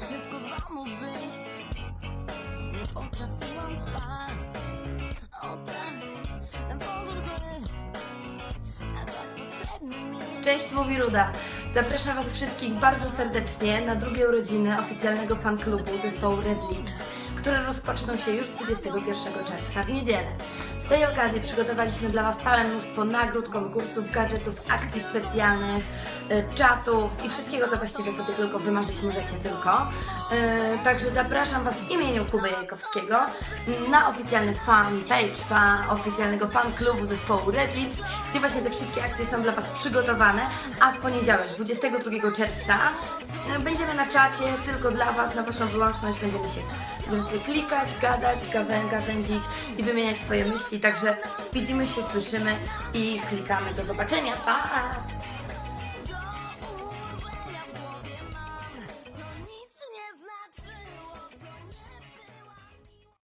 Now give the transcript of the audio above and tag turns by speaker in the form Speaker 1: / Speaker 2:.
Speaker 1: szybko z domu wyjść. Nie potrafiłam spać. O tak, pozór zły, a tak potrzebny mi.
Speaker 2: Cześć, mówi Ruda. Zapraszam Was wszystkich bardzo serdecznie na drugie urodziny oficjalnego fanklubu zespołu Red Lips, które rozpoczną się już 21 czerwca w niedzielę. Z tej okazji przygotowaliśmy dla Was całe mnóstwo nagród, konkursów, gadżetów, akcji specjalnych, e, czatów i wszystkiego, co właściwie sobie tylko wymarzyć możecie tylko. E, Także zapraszam Was w imieniu Kuby Jajkowskiego na oficjalny fanpage fan, oficjalnego fan klubu zespołu Red Lips, gdzie właśnie te wszystkie akcje są dla Was przygotowane, a w poniedziałek 22 czerwca e, będziemy na czacie tylko dla Was, na Waszą wyłączność, będziemy się będziemy klikać, gadać, gawę, gawędzić i wymieniać swoje myśli, także widzimy się, słyszymy i klikamy. Do zobaczenia, pa!